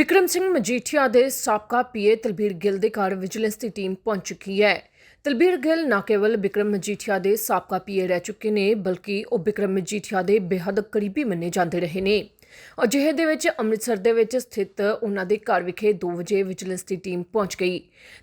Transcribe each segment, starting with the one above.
ਬਿਕਰਮ ਸਿੰਘ ਮਜੀਠੀਆ ਦੇ ਸਾਬਕਾ ਪੀਏ ਤਲਬੀਰ ਗਿੱਲ ਦੇ ਘਰ ਵਿਜੀਲੈਂਸ ਦੀ ਟੀਮ ਪਹੁੰਚ ਚੁੱਕੀ ਹੈ। ਤਲਬੀਰ ਗਿੱਲ ਨਾ ਕੇਵਲ ਬਿਕਰਮ ਮਜੀਠੀਆ ਦੇ ਸਾਬਕਾ ਪੀਏ ਰਹਿ ਚੁੱਕੇ ਨੇ, ਬਲਕਿ ਉਹ ਬਿਕਰਮ ਮਜੀਠੀਆ ਦੇ ਬੇਹੱਦ ਕਰੀਬੀ ਮੰਨੇ ਜਾਂਦੇ ਰਹੇ ਨੇ। ਅਜਿਹੇ ਦੇ ਵਿੱਚ ਅੰਮ੍ਰਿਤਸਰ ਦੇ ਵਿੱਚ ਸਥਿਤ ਉਹਨਾਂ ਦੇ ਘਰ ਵਿਖੇ 2 ਵਜੇ ਵਿਜੀਲੈਂਸ ਦੀ ਟੀਮ ਪਹੁੰਚ ਗਈ।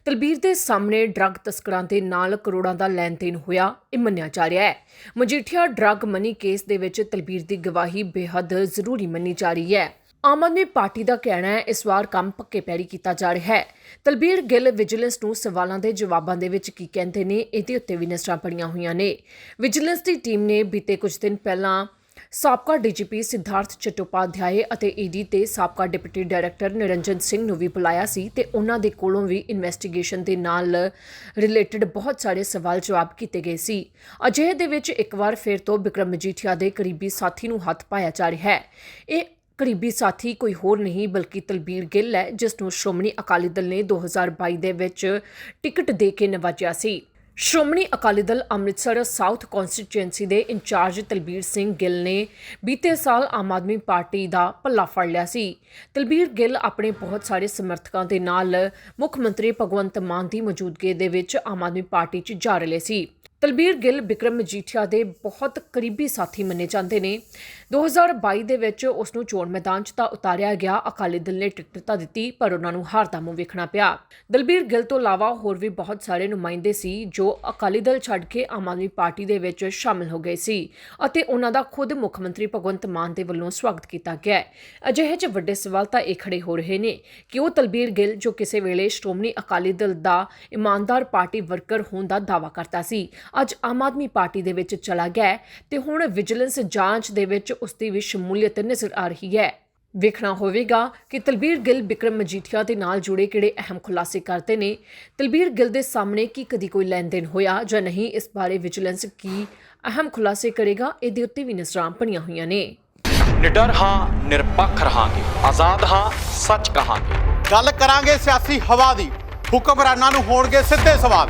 ਤਲਬੀਰ ਦੇ ਸਾਹਮਣੇ ਡਰੱਗ ਤਸਕਰਾਂ ਦੇ ਨਾਲ ਕਰੋੜਾਂ ਦਾ ਲੈਣ ਦੇਣ ਹੋਇਆ, ਇਹ ਮੰਨਿਆ ਜਾ ਰਿਹਾ ਹੈ। ਮਜੀਠੀਆ ਡਰੱਗ ਮਨੀ ਕੇਸ ਦੇ ਵਿੱਚ ਤਲਬੀਰ ਦੀ ਗਵਾਹੀ ਬੇਹੱਦ ਜ਼ਰੂਰੀ ਮੰਨੀ ਜਾ ਰਹੀ ਹੈ। ਆਮ ਆਦਮੀ ਪਾਰਟੀ ਦਾ ਕਹਿਣਾ ਹੈ, ਇਸ ਵਾਰ ਕੰਮ ਪੱਕੇ ਪੈਰੀ ਕੀਤਾ ਜਾ ਰਿਹਾ ਹੈ। ਤਲਬੀਰ ਗਿੱਲ ਵਿਜੀਲੈਂਸ ਨੂੰ ਸਵਾਲਾਂ ਦੇ ਜਵਾਬਾਂ ਦੇ ਵਿੱਚ ਕੀ ਕਹਿੰਦੇ ਨੇ, ਇਹਦੇ ਉੱਤੇ ਵੀ ਨਜ਼ਰਾਂ ਪੜੀਆਂ ਹੋਈਆਂ ਨੇ। ਵਿਜੀਲੈਂਸ ਦੀ ਟੀਮ ਨੇ ਬੀਤੇ ਕੁਝ ਦਿਨ ਪਹਿਲਾਂ ਸਾਬਕਾ ਡੀਜੀਪੀ ਸਿਧਾਰਥ ਚਟੋਪਾਧਿਆਏ ਅਤੇ ਈਡੀ ਤੇ ਸਾਬਕਾ ਡਿਪਟੀ ਡਾਇਰੈਕਟਰ ਨਿਰੰਜਨ ਸਿੰਘ ਨੂੰ ਵੀ ਬੁਲਾਇਆ ਸੀ ਤੇ ਉਹਨਾਂ ਦੇ ਕੋਲੋਂ ਵੀ ਇਨਵੈਸਟੀਗੇਸ਼ਨ ਦੇ ਨਾਲ ਰਿਲੇਟਡ ਬਹੁਤ ਸਾਰੇ ਸਵਾਲ ਜਵਾਬ ਕੀਤੇ ਗਏ ਸੀ। ਅਜਿਹੇ ਦੇ ਵਿੱਚ ਇੱਕ ਵਾਰ ਫਿਰ ਤੋਂ ਵਿਕਰਮ ਮਜੀਠੀਆ ਦੇ ਕਰੀਬੀ ਸਾਥੀ ਨੂੰ ਹੱਥ ਪਾਇਆ ਜਾ ਰਿਹਾ ਹੈ। ਇਹ ਕਰੀਬੀ ਸਾਥੀ ਕੋਈ ਹੋਰ ਨਹੀਂ ਬਲਕਿ ਤਲਬੀਰ ਗਿੱਲ ਹੈ, ਜਿਸ ਨੂੰ ਸ਼੍ਰੋਮਣੀ ਅਕਾਲੀ ਦਲ ਨੇ 2022 ਦੇ ਵਿੱਚ ਟਿਕਟ ਦੇ ਕੇ ਨਵਾਜਿਆ ਸੀ। ਸ਼੍ਰੋਮਣੀ ਅਕਾਲੀ ਦਲ ਅੰਮ੍ਰਿਤਸਰ ਸਾਊਥ ਕਨਸਟੀਚੁਐਂਸੀ ਦੇ ਇੰਚਾਰਜ ਤਲਬੀਰ ਸਿੰਘ ਗਿੱਲ ਨੇ ਬੀਤੇ ਸਾਲ ਆਮ ਆਦਮੀ ਪਾਰਟੀ ਦਾ ਪੱਲਾ ਫੜ ਲਿਆ ਸੀ। ਤਲਬੀਰ ਗਿੱਲ ਆਪਣੇ ਬਹੁਤ ਸਾਰੇ ਸਮਰਥਕਾਂ ਦੇ ਨਾਲ ਮੁੱਖ ਮੰਤਰੀ ਭਗਵੰਤ ਮਾਨ ਦੀ ਮੌਜੂਦਗੀ ਦੇ ਵਿੱਚ ਆਮ ਆਦਮੀ ਪਾਰਟੀ 'ਚ ਜਾ ਰਹੇ ਸੀ। ਤਲਬੀਰ ਗਿੱਲ ਬਿਕਰਮ ਮਜੀਠੀਆ ਦੇ ਬਹੁਤ ਕਰੀਬੀ ਸਾਥੀ ਮੰਨੇ ਜਾਂਦੇ ਨੇ। 2022 ਦੇ ਵਿੱਚ ਉਸ ਨੂੰ ਚੋਣ ਮੈਦਾਨ 'ਚ ਤਾਂ ਉਤਾਰਿਆ ਗਿਆ, ਅਕਾਲੀ ਦਲ ਨੇ ਟਿਕਟ ਤਾਂ ਦਿੱਤੀ, ਪਰ ਉਹਨਾਂ ਨੂੰ ਹਾਰ ਦਾ ਮੂੰਹ ਵੇਖਣਾ ਪਿਆ। ਦਲਬੀਰ ਗਿੱਲ ਤੋਂ ਇਲਾਵਾ ਹੋਰ ਵੀ ਬਹੁਤ ਸਾਰੇ ਨੁਮਾਇੰਦੇ ਸੀ, ਜੋ ਅਕਾਲੀ ਦਲ ਛੱਡ ਕੇ ਆਮ ਆਦਮੀ ਪਾਰਟੀ ਦੇ ਵਿੱਚ ਸ਼ਾਮਿਲ ਹੋ ਗਏ ਸੀ ਅਤੇ ਉਹਨਾਂ ਦਾ ਖੁਦ ਮੁੱਖ ਮੰਤਰੀ ਭਗਵੰਤ ਮਾਨ ਦੇ ਵੱਲੋਂ ਸਵਾਗਤ ਕੀਤਾ ਗਿਆ ਅਜਿਹੇ 'ਚ ਵੱਡੇ ਸਵਾਲ ਤਾਂ ਇਹ ਖੜੇ ਹੋ ਰਹੇ ਨੇ ਕਿ ਉਹ ਤਲਬੀਰ ਗਿੱਲ, ਜੋ ਕਿਸੇ ਵੇਲੇ ਸ਼੍ਰੋਮਣੀ ਅਕਾਲੀ ਦਲ ਦਾ ਇਮਾਨਦਾਰ ਪਾਰਟੀ ਵਰਕਰ ਹੋਣ ਦਾ ਦਾਅਵਾ ਕਰਦਾ ਸੀ ਅੱਜ ਆਮ ਆਦਮੀ ਪਾਰਟੀ ਦੇ ਵਿੱਚ ਚਲਾ ਗਿਆ ਤੇ ਹੁਣ ਵਿਜੀਲੈਂਸ ਜਾਂਚ ਦੇ ਵਿੱਚ ਉਸ ਦੀ ਵੀ ਸ਼ਮੂਲੀਅਤ ਨਜ਼ਰ ਆ ਰਹੀ ਹੈ। ਵੇਖਣਾ ਹੋਵੇਗਾ ਕਿ ਤਲਬੀਰ ਗਿੱਲ ਵਿਕਰਮ ਮਜੀਠੀਆ ਦੇ ਨਾਲ ਜੁੜੇ ਕਿਹੜੇ ਅਹਿਮ ਖੁਲਾਸੇ ਕਰਦੇ ਨੇ? ਤਲਬੀਰ ਗਿੱਲ ਦੇ ਸਾਹਮਣੇ ਕੀ ਕਦੀ ਕੋਈ ਲੈਣ ਦੇਣ ਹੋਇਆ ਜਾਂ ਨਹੀਂ? ਇਸ ਬਾਰੇ ਵਿਜੀਲੈਂਸ ਕੀ ਅਹਿਮ ਖੁਲਾਸੇ ਕਰੇਗਾ? ਇਹਦੇ ਉੱਤੇ ਵੀ ਨਜ਼ਰਾਂ ਬਣੀਆਂ ਹੋਈਆਂ ਨੇ। ਨਿਡਰ ਹਾਂ ਨਿਰਪੱਖ ਰਹਾਂਗੇ। ਆਜ਼ਾਦ ਹਾਂ ਸੱਚ ਕਹਾਂਗੇ। ਗੱਲ ਕਰਾਂਗੇ ਸਿਆਸੀ ਹਵਾ ਦੀ। ਹੁਕਮਰਾਨਾਂ ਨੂੰ ਹੋਣਗੇ ਸਿੱਧੇ ਸਵਾਲ।